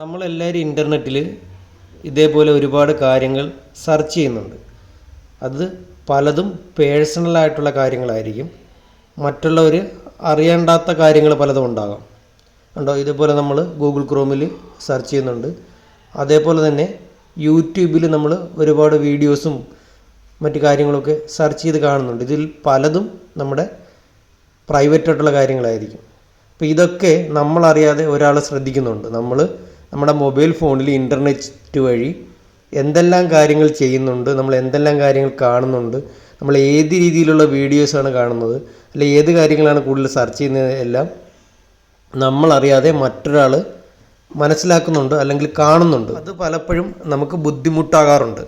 നമ്മളെല്ലാവരും ഇന്റർനെറ്റിൽ ഇതേപോലെ ഒരുപാട് കാര്യങ്ങൾ സെർച്ച് ചെയ്യുന്നുണ്ട്. അത് പലതും പേഴ്സണലായിട്ടുള്ള കാര്യങ്ങളായിരിക്കും. മറ്റുള്ളവർ അറിയേണ്ടാത്ത കാര്യങ്ങൾ പലതും ഉണ്ടാകാം. ഉണ്ടോ ഇതേപോലെ നമ്മൾ ഗൂഗിൾ ക്രോമിൽ സെർച്ച് ചെയ്യുന്നുണ്ട്. അതേപോലെ തന്നെ യൂട്യൂബിൽ നമ്മൾ ഒരുപാട് വീഡിയോസും മറ്റു കാര്യങ്ങളൊക്കെ സെർച്ച് ചെയ്ത് കാണുന്നുണ്ട്. ഇതിൽ പലതും നമ്മുടെ പ്രൈവറ്റ് ആയിട്ടുള്ള കാര്യങ്ങളായിരിക്കും. അപ്പോൾ ഇതൊക്കെ നമ്മളറിയാതെ ഒരാൾ ശ്രദ്ധിക്കുന്നുണ്ട്. നമ്മൾ നമ്മുടെ മൊബൈൽ ഫോണിൽ ഇന്റർനെറ്റ് വഴി എന്തെല്ലാം കാര്യങ്ങൾ ചെയ്യുന്നുണ്ട് നമ്മൾ എന്തെല്ലാം കാര്യങ്ങൾ കാണുന്നുണ്ട് നമ്മൾ ഏത് രീതിയിലുള്ള വീഡിയോസാണ് കാണുന്നത് അല്ലെ ഏത് കാര്യങ്ങളാണ് കൂടുതൽ സെർച്ച് ചെയ്യുന്നത് എല്ലാം നമ്മളറിയാതെ മറ്റൊരാൾ മനസ്സിലാക്കുന്നുണ്ട് അല്ലെങ്കിൽ കാണുന്നുണ്ട്. അത് പലപ്പോഴും നമുക്ക് ബുദ്ധിമുട്ടാകാറുണ്ട്.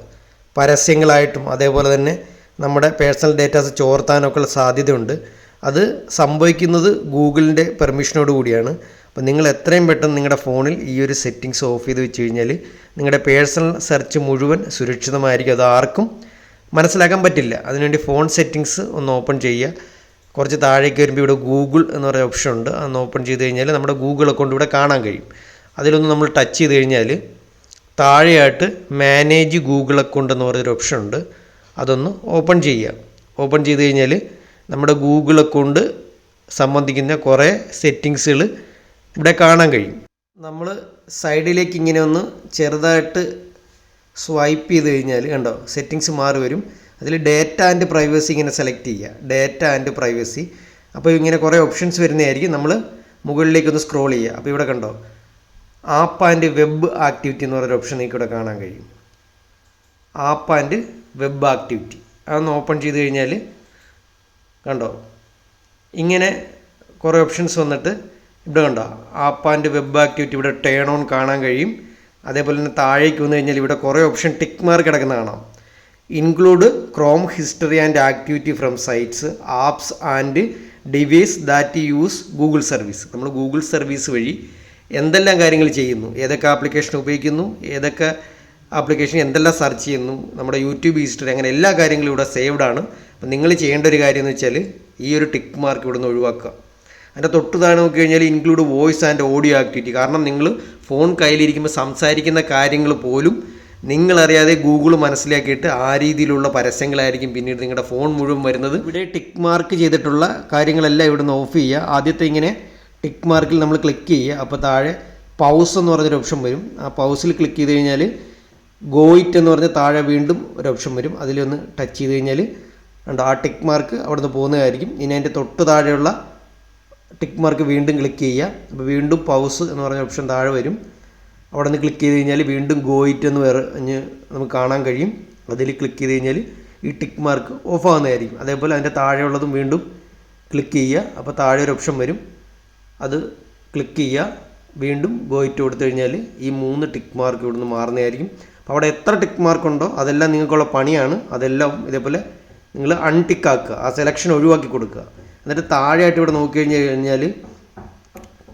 പരസ്യങ്ങളായിട്ടും അതേപോലെ തന്നെ നമ്മുടെ പേഴ്സണൽ ഡേറ്റാസ് ചോർത്താനൊക്കെയുള്ള സാധ്യതയുണ്ട്. അത് സംഭവിക്കുന്നത് ഗൂഗിളിന്റെ പെർമിഷനോട് കൂടിയാണ്. അപ്പോൾ നിങ്ങൾ എത്രയും പെട്ടെന്ന് നിങ്ങളുടെ ഫോണിൽ ഈ ഒരു സെറ്റിങ്സ് ഓഫ് ചെയ്ത് വെച്ച് കഴിഞ്ഞാൽ നിങ്ങളുടെ പേഴ്സണൽ സെർച്ച് മുഴുവൻ സുരക്ഷിതമായിരിക്കും. അത് ആർക്കും മനസ്സിലാക്കാൻ പറ്റില്ല. അതിനുവേണ്ടി ഫോൺ സെറ്റിങ്സ് ഒന്ന് ഓപ്പൺ ചെയ്യുക. കുറച്ച് താഴേക്ക് വരുമ്പോൾ ഇവിടെ ഗൂഗിൾ എന്ന് പറയുന്ന ഓപ്ഷൻ ഉണ്ട്. അതൊന്ന് ഓപ്പൺ ചെയ്ത് കഴിഞ്ഞാൽ നമ്മുടെ ഗൂഗിൾ അക്കൗണ്ട് ഇവിടെ കാണാൻ കഴിയും. അതിലൊന്ന് നമ്മൾ ടച്ച് ചെയ്ത് കഴിഞ്ഞാൽ താഴെയായിട്ട് മാനേജ് ഗൂഗിൾ അക്കൗണ്ട് എന്ന് പറയുന്നൊരു ഓപ്ഷൻ ഉണ്ട്. അതൊന്ന് ഓപ്പൺ ചെയ്യുക. ഓപ്പൺ ചെയ്ത് കഴിഞ്ഞാൽ നമ്മുടെ ഗൂഗിൾ അക്കൗണ്ട് സംബന്ധിക്കുന്ന കുറേ സെറ്റിങ്സുകൾ ഇവിടെ കാണാൻ കഴിയും. നമ്മൾ സൈഡിലേക്ക് ഇങ്ങനെ ഒന്ന് ചെറുതായിട്ട് സ്വൈപ്പ് ചെയ്ത് കഴിഞ്ഞാൽ കണ്ടോ സെറ്റിങ്സ് മാറി വരും. അതിൽ ഡേറ്റ ആൻഡ് പ്രൈവസി ഇങ്ങനെ സെലക്ട് ചെയ്യുക. ഡേറ്റ ആൻഡ് പ്രൈവസി അപ്പോൾ ഇങ്ങനെ കുറേ ഓപ്ഷൻസ് വരുന്നതായിരിക്കും. നമ്മൾ മുകളിലേക്ക് ഒന്ന് സ്ക്രോൾ ചെയ്യുക. അപ്പോൾ ഇവിടെ കണ്ടോ ആപ്പ് ആൻഡ് വെബ് ആക്ടിവിറ്റി എന്ന് പറയുന്ന ഓപ്ഷൻ ഇവിടെ കാണാൻ കഴിയും. ആപ്പ് ആൻഡ് വെബ് ആക്ടിവിറ്റി അതൊന്ന് ഓപ്പൺ ചെയ്ത് കഴിഞ്ഞാൽ കണ്ടോ ഇങ്ങനെ കുറേ ഓപ്ഷൻസ് വന്നിട്ട് ഇവിടെ കണ്ടോ? ആപ്പ് ആൻഡ് വെബ് ആക്ടിവിറ്റി ഇവിടെ ടേൺ ഓൺ കാണാൻ കഴിയും. അതേപോലെ തന്നെ താഴേക്ക് വന്നു കഴിഞ്ഞാൽ ഇവിടെ കുറേ ഓപ്ഷൻ ടിക്ക് മാർക്ക് കിടക്കുന്ന കാണാം. Include Chrome history and activity from sites apps and device that use Google service നമ്മൾ ഗൂഗിൾ സർവീസ് വഴി എന്തെല്ലാം കാര്യങ്ങൾ ചെയ്യുന്നു? ഏതൊക്കെ ആപ്ലിക്കേഷൻ ഉപയോഗിക്കുന്നു? ഏതൊക്കെ ആപ്ലിക്കേഷൻ എന്തെല്ലാം സെർച്ച് ചെയ്യുന്നു? നമ്മുടെ യൂട്യൂബ് ഹിസ്റ്ററി അങ്ങനെ എല്ലാ കാര്യങ്ങളും ഇവിടെ സേവ്ഡ് ആണ്. അപ്പം നിങ്ങൾ ചെയ്യേണ്ട ഒരു കാര്യം എന്ന് വെച്ചാൽ ഈ ഒരു ടിക്ക് മാർക്ക് ഇവിടെ നിന്ന് ഒഴിവാക്കുക. അതിന്റെ തൊട്ട് താഴെ നോക്കി കഴിഞ്ഞാൽ include voice and audio activity കാരണം നിങ്ങൾ ഫോൺ കയ്യിലിരിക്കുമ്പോൾ സംസാരിക്കുന്ന കാര്യങ്ങൾ പോലും നിങ്ങളറിയാതെ ഗൂഗിൾ മനസ്സിലാക്കിയിട്ട് ആ രീതിയിലുള്ള പരസ്യങ്ങളായിരിക്കും പിന്നീട് നിങ്ങളുടെ ഫോൺ മുഴുവൻ വരുന്നത്. ഇവിടെ ടിക്ക് മാർക്ക് ചെയ്തിട്ടുള്ള കാര്യങ്ങളെല്ലാം ഇവിടുന്ന് ഓഫ് ചെയ്യുക. ആദ്യത്തെ ഇങ്ങനെ ടിക്ക് മാർക്കിൽ നമ്മൾ ക്ലിക്ക് ചെയ്യുക. അപ്പോൾ താഴെ പൗസ് എന്ന് പറഞ്ഞൊരു ഓപ്ഷൻ വരും. ആ പൗസിൽ ക്ലിക്ക് ചെയ്ത് കഴിഞ്ഞാൽ ഗോയിറ്റ് എന്ന് പറഞ്ഞ താഴെ വീണ്ടും ഒരു ഓപ്ഷൻ വരും. അതിലൊന്ന് ടച്ച് ചെയ്ത് കഴിഞ്ഞാൽ ആ ടിക്ക് മാർക്ക് അവിടെ നിന്ന് പോകുന്നതായിരിക്കും. ഇനി അതിന്റെ തൊട്ട് താഴെയുള്ള ടിക്ക് മാർക്ക് വീണ്ടും ക്ലിക്ക് ചെയ്യുക. അപ്പോൾ വീണ്ടും പൗസ് എന്ന് പറഞ്ഞ ഓപ്ഷൻ താഴെ വരും. അവിടെ നിന്ന് ക്ലിക്ക് ചെയ്ത് കഴിഞ്ഞാൽ വീണ്ടും ഗോയിറ്റ് എന്ന് വേറെ ഇഞ്ഞ് നമുക്ക് കാണാൻ കഴിയും. അതിൽ ക്ലിക്ക് ചെയ്ത് കഴിഞ്ഞാൽ ഈ ടിക്ക് മാർക്ക് ഓഫ് ആകുന്നതായിരിക്കും അതേപോലെ അതിന്റെ താഴെയുള്ളതും വീണ്ടും ക്ലിക്ക് ചെയ്യുക. അപ്പോൾ താഴെ ഒരു ഓപ്ഷൻ വരും. അത് ക്ലിക്ക് ചെയ്യുക. വീണ്ടും ഗോയിറ്റ് കൊടുത്തു കഴിഞ്ഞാൽ ഈ മൂന്ന് ടിക്ക് മാർക്ക് ഇവിടുന്ന് മാറുന്നതായിരിക്കും. അപ്പോൾ അവിടെ എത്ര ടിക്ക് മാർക്ക് ഉണ്ടോ അതെല്ലാം നിങ്ങൾക്കുള്ള പണിയാണ്. അതെല്ലാം ഇതേപോലെ നിങ്ങൾ അൺടിക്കാക്കുക ആ സെലക്ഷൻ ഒഴിവാക്കി കൊടുക്കുക. എന്നിട്ട് താഴെയായിട്ട് ഇവിടെ നോക്കി കഴിഞ്ഞ് കഴിഞ്ഞാൽ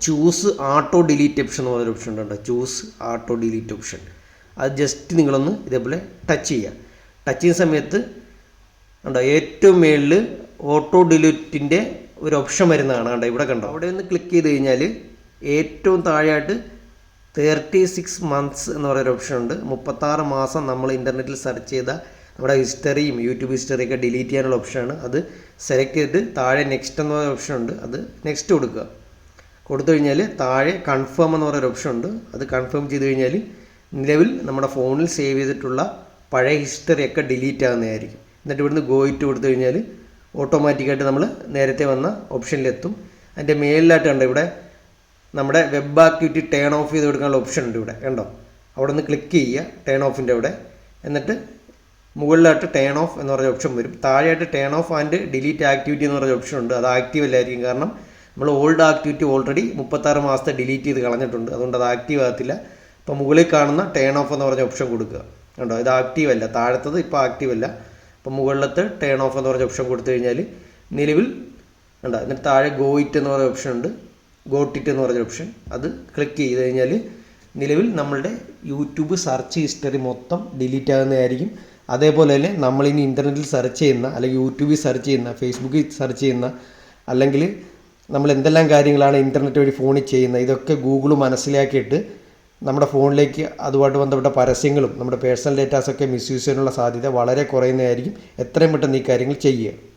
ചൂസ് ആട്ടോ ഡിലീറ്റ് ഓപ്ഷൻ എന്ന് പറഞ്ഞൊരു ഓപ്ഷൻ ഉണ്ട് ചൂസ് ആട്ടോ ഡിലീറ്റ് ഓപ്ഷൻ അത് ജസ്റ്റ് നിങ്ങളൊന്ന് ഇതേപോലെ ടച്ച് ചെയ്യുക. ടച്ച് ചെയ്യുന്ന സമയത്ത് ഉണ്ടോ ഏറ്റവും മേളിൽ ഓട്ടോ ഡിലീറ്റിന്റെ ഒരു ഓപ്ഷൻ വരുന്നതാണ്. കണ്ടോ ഇവിടെ കണ്ടോ. അവിടെ ഒന്ന് ക്ലിക്ക് ചെയ്ത് കഴിഞ്ഞാൽ ഏറ്റവും താഴെയായിട്ട് തേർട്ടി സിക്സ് മന്ത്സ് എന്ന് പറയുന്ന ഓപ്ഷൻ ഉണ്ട്. മുപ്പത്താറ് മാസം നമ്മൾ ഇന്റർനെറ്റിൽ സെർച്ച് ചെയ്ത നമ്മുടെ ഹിസ്റ്ററിയും യൂട്യൂബ് ഹിസ്റ്ററിയൊക്കെ ഡിലീറ്റ് ചെയ്യാനുള്ള ഓപ്ഷനാണ് അത് സെലക്ട് ചെയ്തിട്ട് താഴെ നെക്സ്റ്റ് എന്ന് പറയുന്ന ഓപ്ഷൻ ഉണ്ട്. അത് നെക്സ്റ്റ് കൊടുക്കുക. കൊടുത്തു കഴിഞ്ഞാൽ താഴെ കൺഫേം എന്ന് പറയുന്ന ഓപ്ഷൻ ഉണ്ട്. അത് കൺഫേം ചെയ്ത് കഴിഞ്ഞാൽ നിലവിൽ നമ്മുടെ ഫോണിൽ സേവ് ചെയ്തിട്ടുള്ള പഴയ ഹിസ്റ്ററിയൊക്കെ ഡിലീറ്റ് ആകുന്നതായിരിക്കും എന്നിട്ട് ഇവിടുന്ന് ഗോയിറ്റ് കൊടുത്തു കഴിഞ്ഞാൽ ഓട്ടോമാറ്റിക്കായിട്ട് നമ്മൾ നേരത്തെ വന്ന ഓപ്ഷനിലെത്തും അതിന്റെ മേലിലായിട്ട് കണ്ടോ ഇവിടെ? നമ്മുടെ വെബ് ആക്ടിവിറ്റി ടേൺ ഓഫ് ചെയ്ത് കൊടുക്കാനുള്ള ഓപ്ഷൻ ഉണ്ട് ഇവിടെ. കണ്ടോ? അവിടെ ക്ലിക്ക് ചെയ്യുക ടേൺ ഓഫിന്റെ അവിടെ. എന്നിട്ട് മുകളിലായിട്ട് ടേൺ ഓഫ് എന്ന് പറഞ്ഞ ഓപ്ഷൻ വരും. താഴെയായിട്ട് turn off and delete activity എന്ന് പറഞ്ഞ ഓപ്ഷൻ ഉണ്ട്. അത് ആക്റ്റീവ് അല്ലായിരിക്കും. കാരണം നമ്മൾ ഓൾഡ് ആക്ടിവിറ്റി ഓൾറെഡി മുപ്പത്താറ് മാസത്തെ ഡിലീറ്റ് ചെയ്ത് കളഞ്ഞിട്ടുണ്ട്. അതുകൊണ്ട് അത് ആക്റ്റീവ് ആകത്തില്ല. അപ്പോൾ മുകളിൽ കാണുന്ന ടേൺ ഓഫ് എന്ന് പറഞ്ഞ ഓപ്ഷൻ കൊടുക്കുക. കണ്ടോ? ഇത് ആക്റ്റീവ് അല്ല. താഴത്തത് ഇപ്പോൾ ആക്റ്റീവ് അല്ല. അപ്പോൾ മുകളിലത്തെ ടേൺ ഓഫ് എന്ന് പറഞ്ഞ ഓപ്ഷൻ കൊടുത്തു കഴിഞ്ഞാൽ നിലവിൽ ഉണ്ടോ എന്നിട്ട് താഴെ ഗോയിറ്റ് എന്ന് പറഞ്ഞ ഓപ്ഷൻ ഉണ്ട്. ഗോട്ടിറ്റ് എന്ന് പറഞ്ഞ ഓപ്ഷൻ അത് ക്ലിക്ക് ചെയ്ത് കഴിഞ്ഞാൽ നിലവിൽ നമ്മളുടെ യൂട്യൂബ് സെർച്ച് ഹിസ്റ്ററി മൊത്തം ഡിലീറ്റ് ആകുന്നതായിരിക്കും. അതേപോലെ തന്നെ നമ്മളിനി ഇന്റർനെറ്റിൽ സെർച്ച് ചെയ്യുന്ന അല്ലെങ്കിൽ യൂട്യൂബിൽ സെർച്ച് ചെയ്യുന്ന ഫേസ്ബുക്കിൽ സെർച്ച് ചെയ്യുന്ന അല്ലെങ്കിൽ നമ്മൾ എന്തെല്ലാം കാര്യങ്ങളാണ് ഇന്റർനെറ്റ് വഴി ഫോണിൽ ചെയ്യുന്നത് ഇതൊക്കെ ഗൂഗിൾ മനസ്സിലാക്കിയിട്ട് നമ്മുടെ ഫോണിലേക്ക് അതുമായിട്ട് ബന്ധപ്പെട്ട പരസ്യങ്ങളും നമ്മുടെ പേഴ്സണൽ ഡേറ്റാസൊക്കെ മിസ്യൂസ് ചെയ്യാനുള്ള സാധ്യത വളരെ കുറയുന്നതായിരിക്കും. എത്രയും പെട്ടെന്ന് ഈ കാര്യങ്ങൾ ചെയ്യുക.